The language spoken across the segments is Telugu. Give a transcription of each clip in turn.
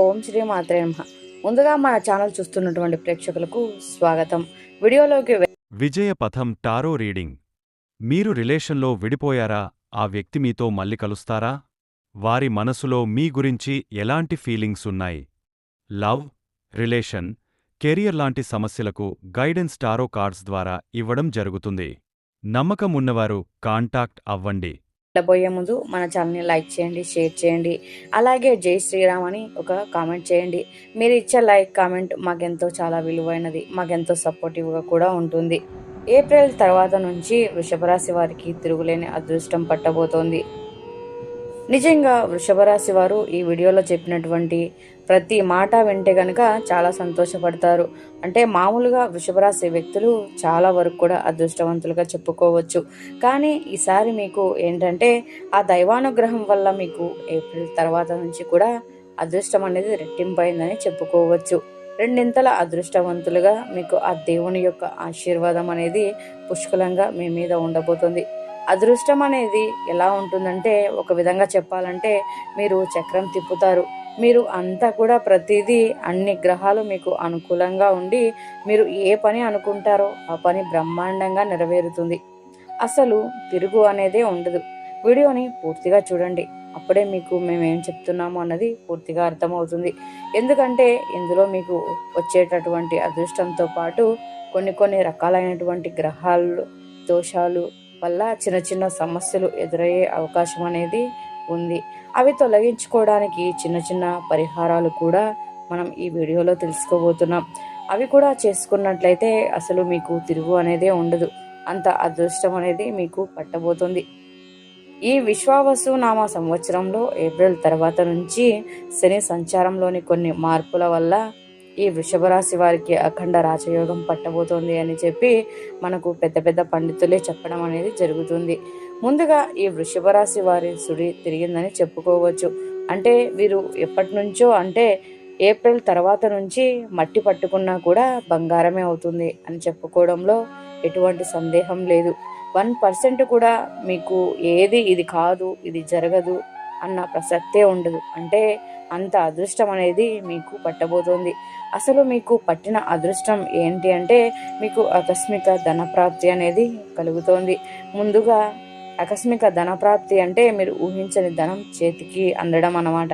ఓం శ్రీ మాత్రే నమ. ముందుగా మన ఛానల్ చూస్తున్నటువంటి ప్రేక్షకులకు స్వాగతం. వీడియోలోకి విజయ పథం టారో రీడింగ్. మీరు రిలేషన్లో విడిపోయారా? ఆ వ్యక్తి మీతో మళ్ళీ కలుస్తారా? వారి మనసులో మీ గురించి ఎలాంటి ఫీలింగ్స్ ఉన్నాయి? లవ్ రిలేషన్ కెరియర్ లాంటి సమస్యలకు గైడెన్స్ టారో కార్డ్స్ ద్వారా ఇవ్వడం జరుగుతుంది. నమ్మకం ఉన్నవారు కాంటాక్ట్ అవ్వండి. వెళ్ళబోయే ముందు మన ఛానల్ని లైక్ చేయండి షేర్ చేయండి. అలాగే జై శ్రీరామ్ అని ఒక కామెంట్ చేయండి. మీరు ఇచ్చే లైక్ కామెంట్ మాకెంతో చాలా విలువైనది మాకెంతో సపోర్టివ్గా కూడా ఉంటుంది. ఏప్రిల్ తర్వాత నుంచి వృషభరాశి వారికి తిరుగులేని అదృష్టం పట్టబోతోంది. నిజంగా వృషభ రాశి వారు ఈ వీడియోలో చెప్పినటువంటి ప్రతి మాట వింటే కనుక చాలా సంతోషపడతారు. అంటే మామూలుగా వృషభరాశి వ్యక్తులు చాలా వరకు కూడా అదృష్టవంతులుగా చెప్పుకోవచ్చు. కానీ ఈసారి మీకు ఏంటంటే ఆ దైవానుగ్రహం వల్ల మీకు ఏప్రిల్ తర్వాత నుంచి కూడా అదృష్టం అనేది రెట్టింపైందని చెప్పుకోవచ్చు. రెండింతల అదృష్టవంతులుగా మీకు ఆ దేవుని యొక్క ఆశీర్వాదం అనేది పుష్కలంగా మీ మీద ఉండబోతుంది. అదృష్టం అనేది ఎలా ఉంటుందంటే ఒక విధంగా చెప్పాలంటే మీరు చక్రం తిప్పుతారు. మీరు అంతా కూడా ప్రతిదీ అన్ని గ్రహాలు మీకు అనుకూలంగా ఉండి మీరు ఏ పని అనుకుంటారో ఆ పని బ్రహ్మాండంగా నెరవేరుతుంది. అసలు తిరుగు అనేదే ఉండదు. వీడియోని పూర్తిగా చూడండి. అప్పుడే మీకు మేము ఏం చెప్తున్నాము అన్నది పూర్తిగా అర్థమవుతుంది. ఎందుకంటే ఇందులో మీకు వచ్చేటటువంటి అదృష్టంతో పాటు కొన్ని కొన్ని రకాలైనటువంటి గ్రహాలు దోషాలు వల్ల చిన్న చిన్న సమస్యలు ఎదురయ్యే అవకాశం అనేది ఉంది. అవి తొలగించుకోవడానికి చిన్న చిన్న పరిహారాలు కూడా మనం ఈ వీడియోలో తెలుసుకోబోతున్నాం. అవి కూడా చేసుకున్నట్లయితే అసలు మీకు తిరుగు అనేదే ఉండదు. అంత అదృష్టం అనేది మీకు పట్టబోతుంది. ఈ విశ్వావసు నామ సంవత్సరంలో ఏప్రిల్ తర్వాత నుంచి శని సంచారంలోని కొన్ని మార్పుల వల్ల ఈ వృషభ రాశి వారికి అఖండ రాజయోగం పట్టబోతోంది అని చెప్పి మనకు పెద్ద పెద్ద పండితులే చెప్పడం అనేది జరుగుతుంది. ముందుగా ఈ వృషభ రాశి వారి సుడి తిరిగిందని చెప్పుకోవచ్చు. అంటే వీరు ఎప్పటి నుంచో అంటే ఏప్రిల్ తర్వాత నుంచి మట్టి పట్టుకున్నా కూడా బంగారమే అవుతుంది అని చెప్పుకోవడంలో ఎటువంటి సందేహం లేదు. వన్ పర్సెంట్ కూడా మీకు ఏది ఇది కాదు ఇది జరగదు అన్న ప్రసక్తే ఉండదు. అంటే అంత అదృష్టం అనేది మీకు పట్టబోతోంది. అసలు మీకు పట్టిన అదృష్టం ఏంటి అంటే మీకు ఆకస్మిక ధనప్రాప్తి అనేది కలుగుతోంది. ముందుగా ఆకస్మిక ధనప్రాప్తి అంటే మీరు ఊహించని ధనం చేతికి అందడం అన్నమాట.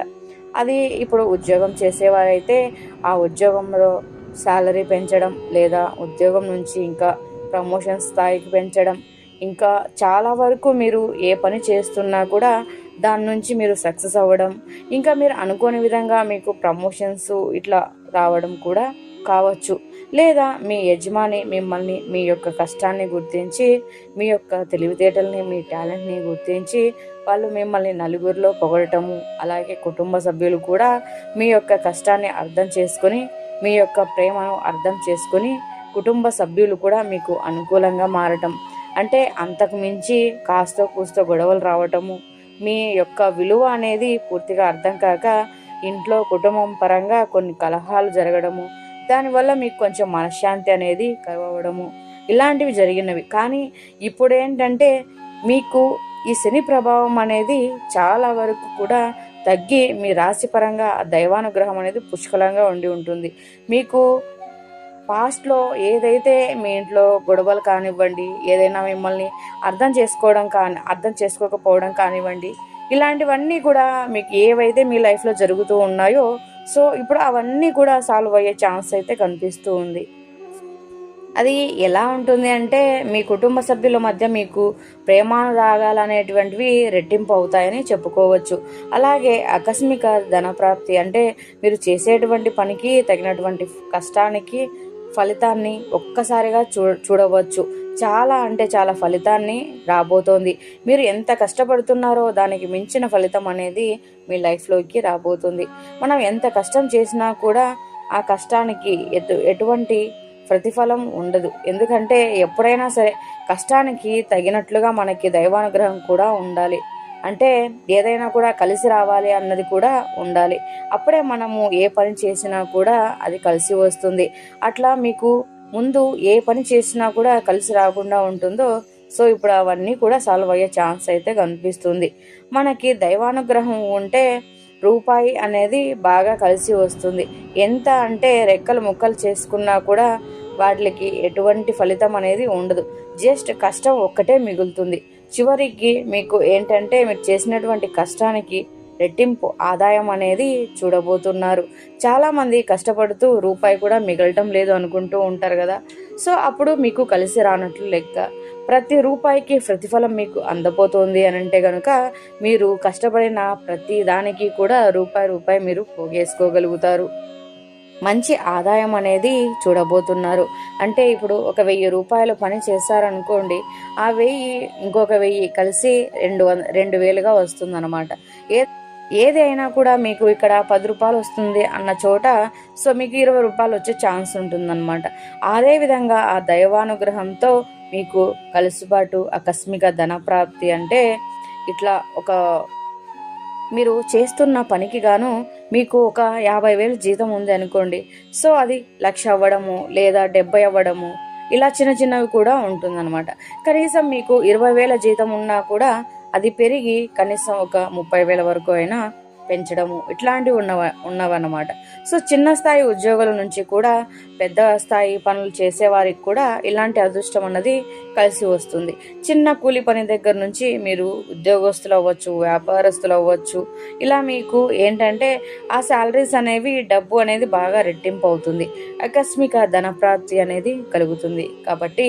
అది ఇప్పుడు ఉద్యోగం చేసేవారైతే ఆ ఉద్యోగంలో శాలరీ పెంచడం లేదా ఉద్యోగం నుంచి ఇంకా ప్రమోషన్ స్థాయికి పెంచడం ఇంకా చాలా వరకు మీరు ఏ పని చేస్తున్నా కూడా దాని నుంచి మీరు సక్సెస్ అవ్వడం ఇంకా మీరు అనుకోని విధంగా మీకు ప్రమోషన్స్ ఇట్లా రావడం కూడా కావచ్చు. లేదా మీ యజమాని మిమ్మల్ని మీ యొక్క కష్టాన్ని గుర్తించి మీ యొక్క తెలివితేటల్ని మీ టాలెంట్ని గుర్తించి వాళ్ళు మిమ్మల్ని నలుగురిలో పొగడటము అలాగే కుటుంబ సభ్యులు కూడా మీ యొక్క కష్టాన్ని అర్థం చేసుకొని మీ యొక్క ప్రేమను అర్థం చేసుకొని కుటుంబ సభ్యులు కూడా మీకు అనుకూలంగా మారటం. అంటే అంతకు మించి కాస్తో కూస్తో గొడవలు రావటము మీ యొక్క విలువ అనేది పూర్తిగా అర్థం కాక ఇంట్లో కుటుంబం పరంగా కొన్ని కలహాలు జరగడము దానివల్ల మీకు కొంచెం మనశ్శాంతి అనేది కలవడము. ఇలాంటివి జరిగినవి. కానీ ఇప్పుడు ఏంటంటే మీకు ఈ శని ప్రభావం అనేది చాలా వరకు కూడా తగ్గి మీ రాశి పరంగా ఆ దైవానుగ్రహం అనేది పుష్కలంగా ఉండి ఉంటుంది. మీకు పాస్ట్లో ఏదైతే మీ ఇంట్లో గొడవలు కానివ్వండి ఏదైనా మిమ్మల్ని అర్థం చేసుకోవడం కానీ అర్థం చేసుకోకపోవడం కానివ్వండి ఇలాంటివన్నీ కూడా మీకు ఏవైతే మీ లైఫ్లో జరుగుతూ ఉన్నాయో సో ఇప్పుడు అవన్నీ కూడా సాల్వ్ అయ్యే ఛాన్స్ అయితే కనిపిస్తూ ఉంది. అది ఎలా ఉంటుంది అంటే మీ కుటుంబ సభ్యుల మధ్య మీకు ప్రేమానురాగాలు అనేటువంటివి రెట్టింపు అవుతాయని చెప్పుకోవచ్చు. అలాగే ఆకస్మిక ధనప్రాప్తి అంటే మీరు చేసేటువంటి పనికి తగినటువంటి కష్టానికి ఫలితాన్ని ఒక్కసారిగా చూ చూడవచ్చు. చాలా అంటే చాలా ఫలితాన్ని రాబోతోంది. మీరు ఎంత కష్టపడుతున్నారో దానికి మించిన ఫలితం అనేది మీ లైఫ్లోకి రాబోతుంది. మనం ఎంత కష్టం చేసినా కూడా ఆ కష్టానికి ఎటు ఎటువంటి ప్రతిఫలం ఉండదు. ఎందుకంటే ఎప్పుడైనా సరే కష్టానికి తగినట్లుగా మనకి దైవానుగ్రహం కూడా ఉండాలి. అంటే ఏదైనా కూడా కలిసి రావాలి అన్నది కూడా ఉండాలి. అప్పుడే మనము ఏ పని చేసినా కూడా అది కలిసి వస్తుంది. అట్లా మీకు ముందు ఏ పని చేసినా కూడా కలిసి రాకుండా ఉంటుందో సో ఇప్పుడు అవన్నీ కూడా సాల్వ్ అయ్యే ఛాన్స్ అయితే కనిపిస్తుంది. మనకి దైవానుగ్రహం ఉంటే రూపాయి అనేది బాగా కలిసి వస్తుంది. ఎంత అంటే రెక్కలు ముక్కలు చేసుకున్నా కూడా వాటికి ఎటువంటి ఫలితం అనేది ఉండదు. జస్ట్ కష్టం ఒక్కటే మిగులుతుంది. చివరికి మీకు ఏంటంటే మీరు చేసినటువంటి కష్టానికి రెట్టింపు ఆదాయం అనేది చూడబోతున్నారు. చాలామంది కష్టపడుతూ రూపాయి కూడా మిగలటం లేదు అనుకుంటూ ఉంటారు కదా. సో అప్పుడు మీకు కలిసి రానట్లు లెక్క. ప్రతి రూపాయికి ప్రతిఫలం మీకు అందబోతోంది అని అంటే కనుక మీరు కష్టపడిన ప్రతి దానికి కూడా రూపాయి రూపాయి మీరు పోగేసుకోగలుగుతారు. మంచి ఆదాయం అనేది చూడబోతున్నారు. అంటే ఇప్పుడు ఒక వెయ్యి రూపాయలు పని చేశారనుకోండి ఆ వెయ్యి ఇంకొక వెయ్యి కలిసి రెండు వంద రెండు వేలుగా వస్తుందన్నమాట. ఏ ఏది అయినా కూడా మీకు ఇక్కడ పది రూపాయలు వస్తుంది అన్న చోట సో మీకు ఇరవై రూపాయలు వచ్చే ఛాన్స్ ఉంటుందన్నమాట. అదేవిధంగా ఆ దైవానుగ్రహంతో మీకు కలుసుబాటు ఆకస్మిక ధనప్రాప్తి అంటే ఇట్లా ఒక మీరు చేస్తున్న పనికి గాను మీకు ఒక యాభై వేలు జీతం ఉంది అనుకోండి. సో అది లక్ష అవ్వడము లేదా డెబ్బై అవ్వడము ఇలా చిన్న చిన్నవి కూడా ఉంటుందన్నమాట. కనీసం మీకు ఇరవై వేల జీతం ఉన్నా కూడా అది పెరిగి కనీసం ఒక ముప్పై వేల వరకు అయినా పెంచడము ఇట్లాంటివి ఉన్నవ ఉన్నవన్నమాట. సో చిన్న స్థాయి ఉద్యోగుల నుంచి కూడా పెద్ద స్థాయి పనులు చేసేవారికి కూడా ఇలాంటి అదృష్టం అన్నది కలిసి వస్తుంది. చిన్న కూలి పని దగ్గర నుంచి మీరు ఉద్యోగస్తులు అవ్వచ్చు వ్యాపారస్తులు అవ్వచ్చు ఇలా మీకు ఏంటంటే ఆ శాలరీస్ అనేవి డబ్బు అనేది బాగా రెట్టింపు అవుతుంది ఆకస్మిక ధనప్రాప్తి అనేది కలుగుతుంది. కాబట్టి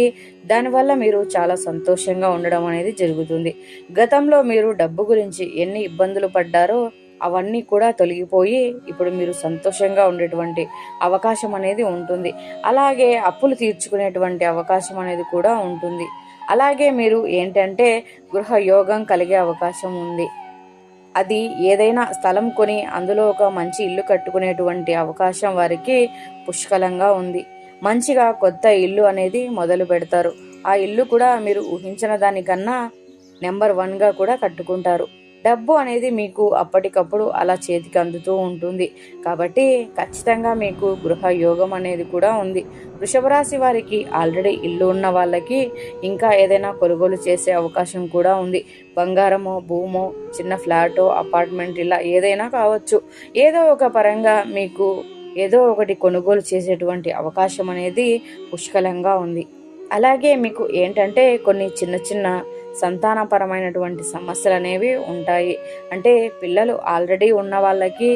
దానివల్ల మీరు చాలా సంతోషంగా ఉండడం అనేది జరుగుతుంది. గతంలో మీరు డబ్బు గురించి ఎన్ని ఇబ్బందులు పడ్డారో అవన్నీ కూడా తొలగిపోయి ఇప్పుడు మీరు సంతోషంగా ఉండేటువంటి అవకాశం అనేది ఉంటుంది. అలాగే అప్పులు తీర్చుకునేటువంటి అవకాశం అనేది కూడా ఉంటుంది. అలాగే మీరు ఏంటంటే గృహ యోగం కలిగే అవకాశం ఉంది. అది ఏదైనా స్థలం కొని అందులో ఒక మంచి ఇల్లు కట్టుకునేటువంటి అవకాశం వారికి పుష్కలంగా ఉంది. మంచిగా కొత్త ఇల్లు అనేది మొదలు పెడతారు. ఆ ఇల్లు కూడా మీరు ఊహించిన దానికన్నా నెంబర్ వన్గా కూడా కట్టుకుంటారు. డబ్బు అనేది మీకు అప్పటికప్పుడు అలా చేతికి అందుతూ ఉంటుంది. కాబట్టి ఖచ్చితంగా మీకు గృహ యోగం అనేది కూడా ఉంది. వృషభరాశి వారికి ఆల్రెడీ ఇల్లు ఉన్న వాళ్ళకి ఇంకా ఏదైనా కొనుగోలు చేసే అవకాశం కూడా ఉంది. బంగారమో భూమో చిన్న ఫ్లాటో అపార్ట్మెంట్ ఇలా ఏదైనా కావచ్చు. ఏదో ఒక పరంగా మీకు ఏదో ఒకటి కొనుగోలు చేసేటువంటి అవకాశం అనేది పుష్కలంగా ఉంది. అలాగే మీకు ఏంటంటే కొన్ని చిన్న చిన్న సంతానపరమైనటువంటి సమస్యలు అనేవి ఉంటాయి. అంటే పిల్లలు ఆల్రెడీ ఉన్న వాళ్ళకి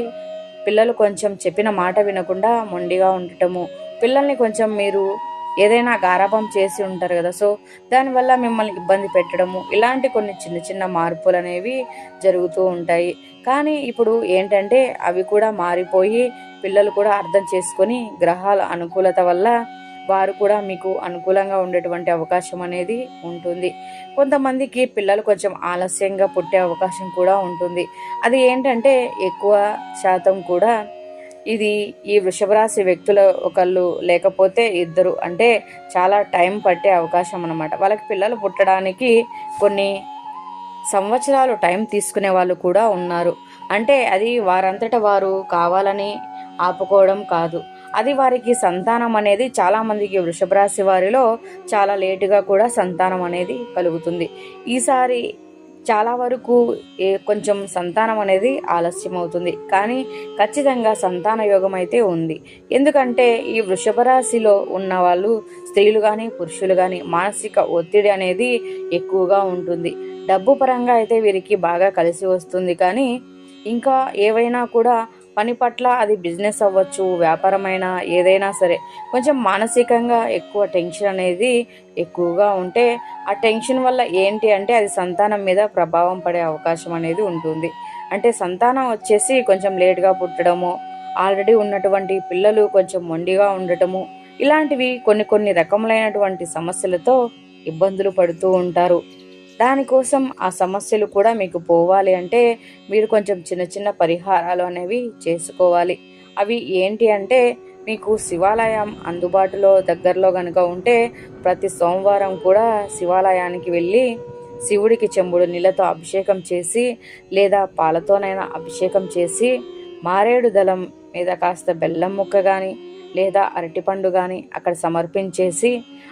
పిల్లలు కొంచెం చెప్పిన మాట వినకుండా మొండిగా ఉండటము. పిల్లల్ని కొంచెం మీరు ఏదైనా గారాభం చేసి ఉంటారు కదా సో దానివల్ల మిమ్మల్ని ఇబ్బంది పెట్టడము. ఇలాంటి కొన్ని చిన్న చిన్న మార్పులు అనేవి జరుగుతూ ఉంటాయి. కానీ ఇప్పుడు ఏంటంటే అవి కూడా మారిపోయి పిల్లలు కూడా అర్థం చేసుకొని గ్రహాల అనుకూలత వల్ల వారు కూడా మీకు అనుకూలంగా ఉండేటువంటి అవకాశం అనేది ఉంటుంది. కొంతమందికి పిల్లలు కొంచెం ఆలస్యంగా పుట్టే అవకాశం కూడా ఉంటుంది. అది ఏంటంటే ఎక్కువ శాతం కూడా ఇది ఈ వృషభరాశి వ్యక్తుల ఒకళ్ళు లేకపోతే ఇద్దరు అంటే చాలా టైం పట్టే అవకాశం అనమాట వాళ్ళకి పిల్లలు పుట్టడానికి కొన్ని సంవత్సరాలు టైం తీసుకునే వాళ్ళు కూడా ఉన్నారు. అంటే అది వారంతట వారు కావాలని ఆపుకోవడం కాదు. అది వారికి సంతానం అనేది చాలామందికి వృషభ రాశి వారిలో చాలా లేటుగా కూడా సంతానం అనేది కలుగుతుంది. ఈసారి చాలా వరకు ఏ కొంచెం సంతానం అనేది ఆలస్యం అవుతుంది. కానీ ఖచ్చితంగా సంతాన యోగం అయితే ఉంది. ఎందుకంటే ఈ వృషభ రాశిలో ఉన్న వాళ్ళు స్త్రీలు కానీ పురుషులు కానీ మానసిక ఒత్తిడి అనేది ఎక్కువగా ఉంటుంది. డబ్బు పరంగా అయితే వీరికి బాగా కలిసి వస్తుంది. కానీ ఇంకా ఏవైనా కూడా పని పట్ల అది బిజినెస్ అవ్వచ్చు వ్యాపారమైన ఏదైనా సరే. కొంచెం మానసికంగా ఎక్కువ టెన్షన్ అనేది ఎక్కువగా ఉంటే ఆ టెన్షన్ వల్ల ఏంటి అంటే అది సంతానం మీద ప్రభావం పడే అవకాశం అనేది ఉంటుంది. అంటే సంతానం వచ్చేసి కొంచెం లేట్గా పుట్టడము ఆల్రెడీ ఉన్నటువంటి పిల్లలు కొంచెం మొండిగా ఉండటము ఇలాంటివి కొన్ని కొన్ని రకములైనటువంటి సమస్యలతో ఇబ్బందులు పడుతూ ఉంటారు. దానికోసం ఆ సమస్యలు కూడా మీకు పోవాలి అంటే మీరు కొంచెం చిన్న చిన్న పరిహారాలు అనేవి చేసుకోవాలి. అవి ఏంటి అంటే మీకు శివాలయం అందుబాటులో దగ్గరలో కనుక ఉంటే ప్రతి సోమవారం కూడా శివాలయానికి వెళ్ళి శివుడికి చెంబుడు నీళ్ళతో అభిషేకం చేసి లేదా పాలతోనైనా అభిషేకం చేసి మారేడు దళం మీద కాస్త బెల్లం ముక్క కానీ లేదా అరటిపండు కానీ అక్కడ సమర్పించేసి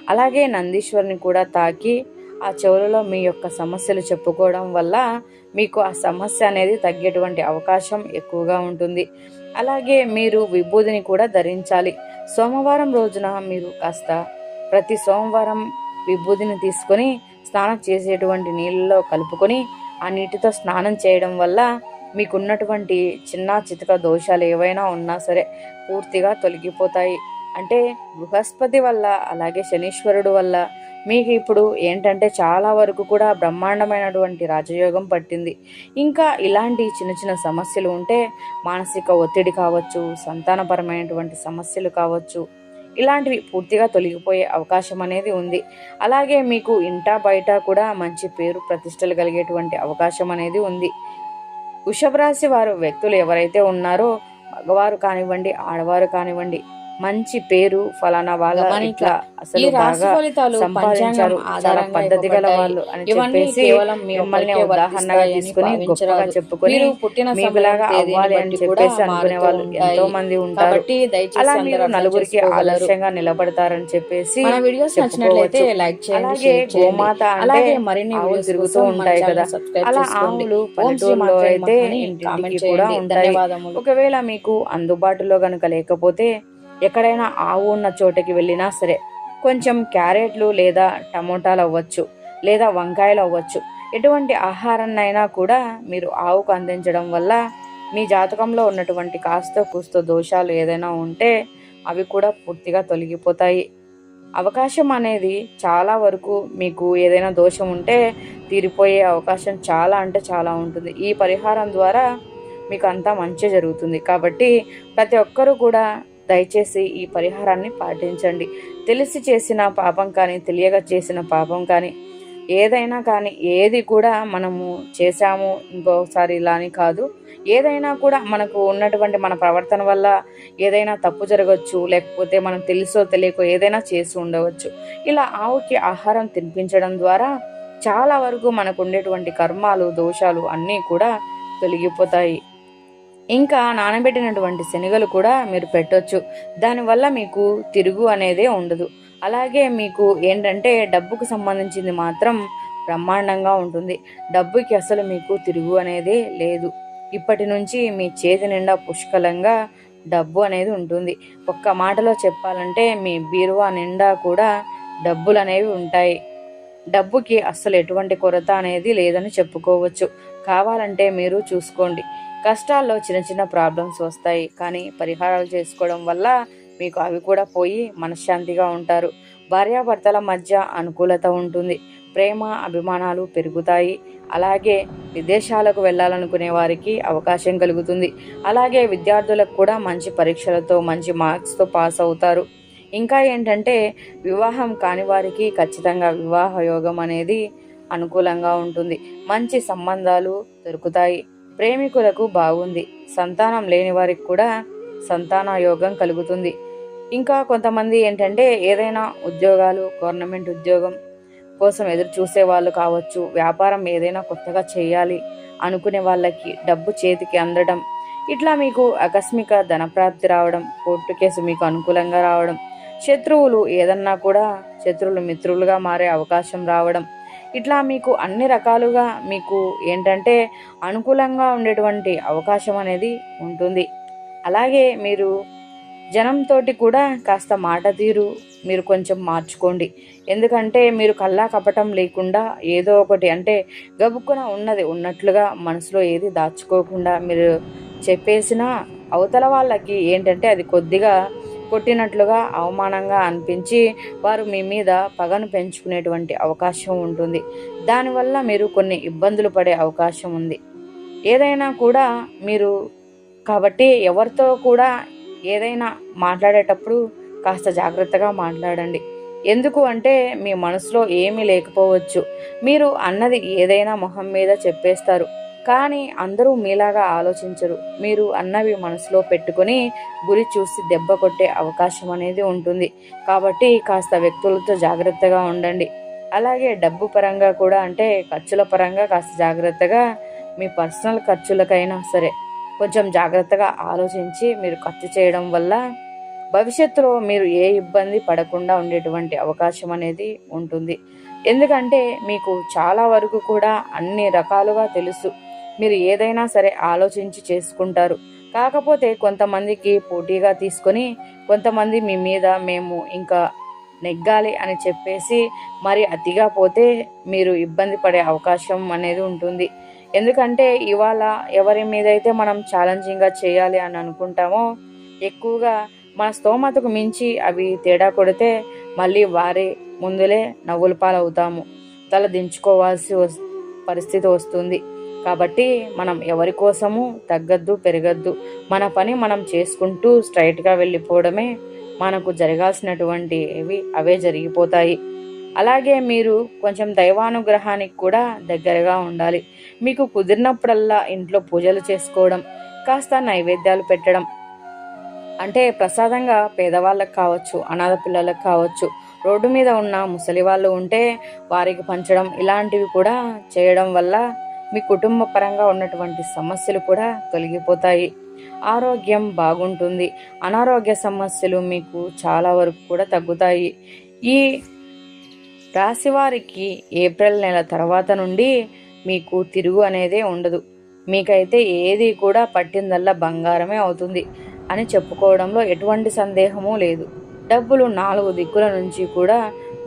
అలాగే నందీశ్వరుని కూడా తాకి ఆ చెవులలో మీ యొక్క సమస్యలు చెప్పుకోవడం వల్ల మీకు ఆ సమస్య అనేది తగ్గేటువంటి అవకాశం ఎక్కువగా ఉంటుంది. అలాగే మీరు విభూదిని కూడా ధరించాలి. సోమవారం రోజున మీరు కాస్త ప్రతి సోమవారం విభూదిని తీసుకొని స్నానం చేసేటువంటి నీళ్ళలో కలుపుకొని ఆ నీటితో స్నానం చేయడం వల్ల మీకున్నటువంటి చిన్న చితక దోషాలు ఏవైనా ఉన్నా సరే పూర్తిగా తొలగిపోతాయి. అంటే బృహస్పతి వల్ల అలాగే శనీశ్వరుడు వల్ల మీకు ఇప్పుడు ఏంటంటే చాలా వరకు కూడా బ్రహ్మాండమైనటువంటి రాజయోగం పట్టింది. ఇంకా ఇలాంటి చిన్న చిన్న సమస్యలు ఉంటే మానసిక ఒత్తిడి కావచ్చు సంతానపరమైనటువంటి సమస్యలు కావచ్చు ఇలాంటివి పూర్తిగా తొలగిపోయే అవకాశం అనేది ఉంది. అలాగే మీకు ఇంటా బయట కూడా మంచి పేరు ప్రతిష్టలు కలిగేటువంటి అవకాశం అనేది ఉంది. వృషభ రాశి వారు వ్యక్తులు ఎవరైతే ఉన్నారో మగవారు కానివ్వండి ఆడవారు కానివ్వండి మంచి పేరు ఫలానా వాళ్ళ. ఇట్లా అసలు బాగా సంపాదించారు చాలా పద్ధతి గల. వాళ్ళు అని చెప్పేసి మిమ్మల్ని ఉదాహరణగా తీసుకుని గొప్పగా. చెప్పుకొని మీకులాగా అవ్వాలి అని చెప్పేసి అనుకునే వాళ్ళు. ఎంతో మంది ఉంటారు అలా అందరూ మీరు నలుగురికి. ఆదర్శంగా నిలబడతారని చెప్పేసి వీడియోస్. నచ్చినట్లయితే లైక్ చేయండి. గోమాత అలాగే మరిన్ని ఆవులు తిరుగుతూ ఉంటాయి కదా అలా. ఆవులు పల్లెటూరులో అయితే కూడా. ఉంటాయి ఒకవేళ మీకు అందుబాటులో గనుక లేకపోతే ఎక్కడైనా ఆవు ఉన్న చోటకి వెళ్ళినా సరే కొంచెం క్యారెట్లు లేదా టమోటాలు అవ్వచ్చు లేదా వంకాయలు అవ్వచ్చు. ఎటువంటి ఆహారాన్నైనా కూడా మీరు ఆవుకు అందించడం వల్ల మీ జాతకంలో ఉన్నటువంటి కాస్త కూస్తో దోషాలు ఏదైనా ఉంటే అవి కూడా పూర్తిగా తొలగిపోతాయి. అవకాశం అనేది చాలా వరకు మీకు ఏదైనా దోషం ఉంటే తీరిపోయే అవకాశం చాలా అంటే చాలా ఉంటుంది. ఈ పరిహారం ద్వారా మీకు అంతా మంచి జరుగుతుంది. కాబట్టి ప్రతి ఒక్కరూ కూడా దయచేసి ఈ పరిహారాన్ని పాటించండి. తెలిసి చేసిన పాపం కానీ తెలియక చేసిన పాపం కానీ ఏదైనా కానీ ఏది కూడా మనము చేశాము ఇంకోసారి ఇలా అని కాదు. ఏదైనా కూడా మనకు ఉన్నటువంటి మన ప్రవర్తన వల్ల ఏదైనా తప్పు జరగవచ్చు లేకపోతే మనం తెలుసో తెలియకో ఏదైనా చేసి ఉండవచ్చు. ఇలా ఆవుకి ఆహారం తినిపించడం ద్వారా చాలా వరకు మనకు ఉండేటువంటి కర్మాలు దోషాలు అన్నీ కూడా తొలగిపోతాయి. ఇంకా నానబెట్టినటువంటి శనగలు కూడా మీరు పెట్టొచ్చు. దానివల్ల మీకు తిరుగు అనేదే ఉండదు. అలాగే మీకు ఏంటంటే డబ్బుకు సంబంధించింది మాత్రం బ్రహ్మాండంగా ఉంటుంది. డబ్బుకి అసలు మీకు తిరుగు అనేది లేదు. ఇప్పటి నుంచి మీ చేతి నిండా పుష్కలంగా డబ్బు అనేది ఉంటుంది. ఒక్క మాటలో చెప్పాలంటే మీ బీరువా నిండా కూడా డబ్బులు అనేవి ఉంటాయి. డబ్బుకి అస్సలు ఎటువంటి కొరత అనేది లేదని చెప్పుకోవచ్చు. కావాలంటే మీరు చూసుకోండి. కష్టాల్లో చిన్న చిన్న ప్రాబ్లమ్స్ వస్తాయి. కానీ పరిహారాలు చేసుకోవడం వల్ల మీకు అవి కూడా పోయి మనశ్శాంతిగా ఉంటారు. భార్యాభర్తల మధ్య అనుకూలత ఉంటుంది. ప్రేమ అభిమానాలు పెరుగుతాయి. అలాగే విదేశాలకు వెళ్ళాలనుకునే వారికి అవకాశం కలుగుతుంది. అలాగే విద్యార్థులకు కూడా మంచి పరీక్షలతో మంచి మార్క్స్తో పాస్ అవుతారు. ఇంకా ఏంటంటే వివాహం కాని వారికి ఖచ్చితంగా వివాహ యోగం అనేది అనుకూలంగా ఉంటుంది. మంచి సంబంధాలు దొరుకుతాయి. ప్రేమికులకు బాగుంది. సంతానం లేని వారికి కూడా సంతాన యోగం కలుగుతుంది. ఇంకా కొంతమంది ఏంటంటే ఏదైనా ఉద్యోగాలు గవర్నమెంట్ ఉద్యోగం కోసం ఎదురు చూసే వాళ్ళు కావచ్చు వ్యాపారం ఏదైనా కొత్తగా చేయాలి అనుకునే వాళ్ళకి డబ్బు చేతికి అందడం ఇట్లా మీకు ఆకస్మిక ధనప్రాప్తి రావడం కోర్టు కేసు మీకు అనుకూలంగా రావడం శత్రువులు ఏదన్నా కూడా శత్రువులు మిత్రులుగా మారే అవకాశం రావడం ఇట్లా మీకు అన్ని రకాలుగా మీకు ఏంటంటే అనుకూలంగా ఉండేటువంటి అవకాశం అనేది ఉంటుంది. అలాగే మీరు జనంతోటి కూడా కాస్త మాట తీరు మీరు కొంచెం మార్చుకోండి. ఎందుకంటే మీరు కల్లా కపటం లేకుండా ఏదో ఒకటి అంటే గబుక్కున ఉన్నది ఉన్నట్లుగా మనసులో ఏది దాచుకోకుండా మీరు చెప్పేసిన అవతల వాళ్ళకి ఏంటంటే అది కొద్దిగా కొట్టినట్లుగా అవమానంగా అనిపించి వారు మీ మీద పగను పెంచుకునేటువంటి అవకాశం ఉంటుంది. దానివల్ల మీరు కొన్ని ఇబ్బందులు పడే అవకాశం ఉంది. ఏదైనా కూడా మీరు కాబట్టి ఎవరితో కూడా ఏదైనా మాట్లాడేటప్పుడు కాస్త జాగ్రత్తగా మాట్లాడండి. ఎందుకు అంటే మీ మనసులో ఏమీ లేకపోవచ్చు. మీరు అన్నది ఏదైనా మొహం మీద చెప్పేస్తారు. కానీ అందరూ మీలాగా ఆలోచించరు. మీరు అన్నవి మనసులో పెట్టుకొని గురి చూసి దెబ్బ కొట్టే అవకాశం అనేది ఉంటుంది. కాబట్టి కాస్త వ్యక్తులతో జాగ్రత్తగా ఉండండి. అలాగే డబ్బు పరంగా కూడా అంటే ఖర్చుల పరంగా కాస్త జాగ్రత్తగా మీ పర్సనల్ ఖర్చులకైనా సరే కొంచెం జాగ్రత్తగా ఆలోచించి మీరు ఖర్చు చేయడం వల్ల భవిష్యత్తులో మీరు ఏ ఇబ్బంది పడకుండా ఉండేటువంటి అవకాశం అనేది ఉంటుంది. ఎందుకంటే మీకు చాలా వరకు కూడా అన్ని రకాలుగా తెలుసు. మీరు ఏదైనా సరే ఆలోచించి చేసుకుంటారు. కాకపోతే కొంతమందికి పోటీగా తీసుకొని కొంతమంది మీ మీద మేము ఇంకా నెగ్గాలి అని చెప్పేసి మరి అతిగా పోతే మీరు ఇబ్బంది పడే అవకాశం అనేది ఉంటుంది. ఎందుకంటే ఇవాళ ఎవరి మీద అయితే మనం ఛాలెంజింగ్గా చేయాలి అని అనుకుంటామో ఎక్కువగా మన స్తోమతకు మించి అవి తేడా కొడితే మళ్ళీ వారి ముందులే నవ్వుల పాలవుతాము. తల దించుకోవాల్సి వస్ పరిస్థితి వస్తుంది. కాబట్టి మనం ఎవరి కోసము తగ్గద్దు పెరగద్దు. మన పని మనం చేసుకుంటూ స్ట్రైట్గా వెళ్ళిపోవడమే మనకు జరగాల్సినటువంటివి అవే జరిగిపోతాయి. అలాగే మీరు కొంచెం దైవానుగ్రహానికి కూడా దగ్గరగా ఉండాలి. మీకు కుదిరినప్పుడల్లా ఇంట్లో పూజలు చేసుకోవడం కాస్త నైవేద్యాలు పెట్టడం. అంటే ప్రసాదంగా పేదవాళ్ళకి కావచ్చు అనాథ పిల్లలకు కావచ్చు రోడ్డు మీద ఉన్న ముసలి వాళ్ళు ఉంటే వారికి పంచడం ఇలాంటివి కూడా చేయడం వల్ల మీ కుటుంబ పరంగా ఉన్నటువంటి సమస్యలు కూడా తొలగిపోతాయి. ఆరోగ్యం బాగుంటుంది. అనారోగ్య సమస్యలు మీకు చాలా వరకు కూడా తగ్గుతాయి. ఈ రాశివారికి ఏప్రిల్ నెల తర్వాత నుండి మీకు తిరుగు అనేదే ఉండదు. మీకైతే ఏది కూడా పట్టిందల్లా బంగారమే అవుతుంది అని చెప్పుకోవడంలో ఎటువంటి సందేహము లేదు. డబ్బులు నాలుగు దిక్కుల నుంచి కూడా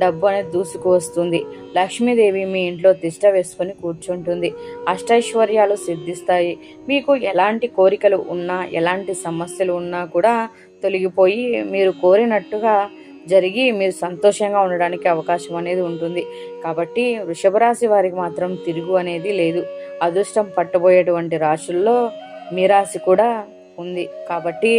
డబ్బు అనేది దూసుకు వస్తుంది. లక్ష్మీదేవి మీ ఇంట్లో తిష్ట వేసుకొని కూర్చుంటుంది. అష్టైశ్వర్యాలు సిద్ధిస్తాయి. మీకు ఎలాంటి కోరికలు ఉన్నా ఎలాంటి సమస్యలు ఉన్నా కూడా తొలగిపోయి మీరు కోరినట్టుగా జరిగి మీరు సంతోషంగా ఉండడానికి అవకాశం అనేది ఉంటుంది. కాబట్టి వృషభరాశి వారికి మాత్రం తిరుగు అనేది లేదు. అదృష్టం పట్టబోయేటువంటి రాశుల్లో మీ రాశి కూడా ఉంది. కాబట్టి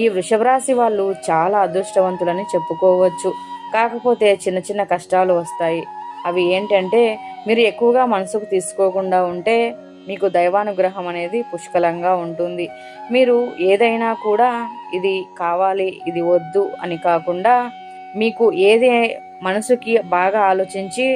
ఈ వృషభ రాశి వాళ్ళు చాలా అదృష్టవంతులని చెప్పుకోవచ్చు. కాకపోతే చిన్న చిన్న కష్టాలు వస్తాయి. అవి ఏంటంటే మీరు ఎక్కువగా మనసుకు తీసుకోకుండా ఉంటే మీకు దైవానుగ్రహం అనేది పుష్కలంగా ఉంటుంది. మీరు ఏదైనా కూడా ఇది కావాలి ఇది వద్దు అని కాకుండా మీకు ఏది మనసుకి బాగా ఆలోచించి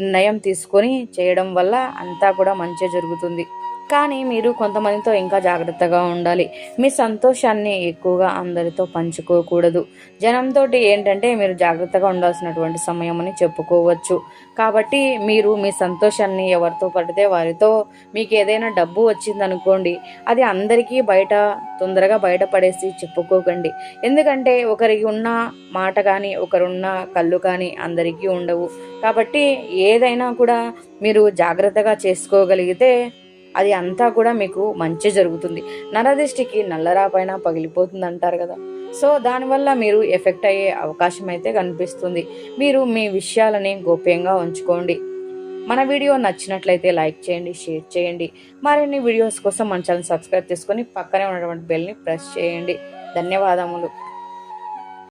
నిర్ణయం తీసుకొని చేయడం వల్ల అంతా కూడా మంచి జరుగుతుంది. కానీ మీరు కొంతమందితో ఇంకా జాగ్రత్తగా ఉండాలి. మీ సంతోషాన్ని ఎక్కువగా అందరితో పంచుకోకూడదు. జనంతో ఏంటంటే మీరు జాగ్రత్తగా ఉండాల్సినటువంటి సమయం అని చెప్పుకోవచ్చు. కాబట్టి మీరు మీ సంతోషాన్ని ఎవరితో పడితే వారితో మీకు ఏదైనా డబ్బు వచ్చిందనుకోండి అది అందరికీ బయట తొందరగా బయటపడేసి చెప్పుకోకండి. ఎందుకంటే ఒకరికి ఉన్న మాట కానీ ఒకరున్న కళ్ళు కానీ అందరికీ ఉండవు. కాబట్టి ఏదైనా కూడా మీరు జాగ్రత్తగా చేసుకోగలిగితే అది అంతా కూడా మీకు మంచి జరుగుతుంది. నరదిష్టికి నల్లరా పైన పగిలిపోతుంది అంటారు కదా. సో దానివల్ల మీరు ఎఫెక్ట్ అయ్యే అవకాశం అయితే కనిపిస్తుంది. మీరు మీ విషయాలని గోప్యంగా ఉంచుకోండి. మన వీడియో నచ్చినట్లయితే లైక్ చేయండి షేర్ చేయండి. మరిన్ని వీడియోస్ కోసం మన ఛానల్ సబ్స్క్రైబ్ చేసుకొని పక్కనే ఉన్నటువంటి బెల్ని ప్రెస్ చేయండి. ధన్యవాదములు.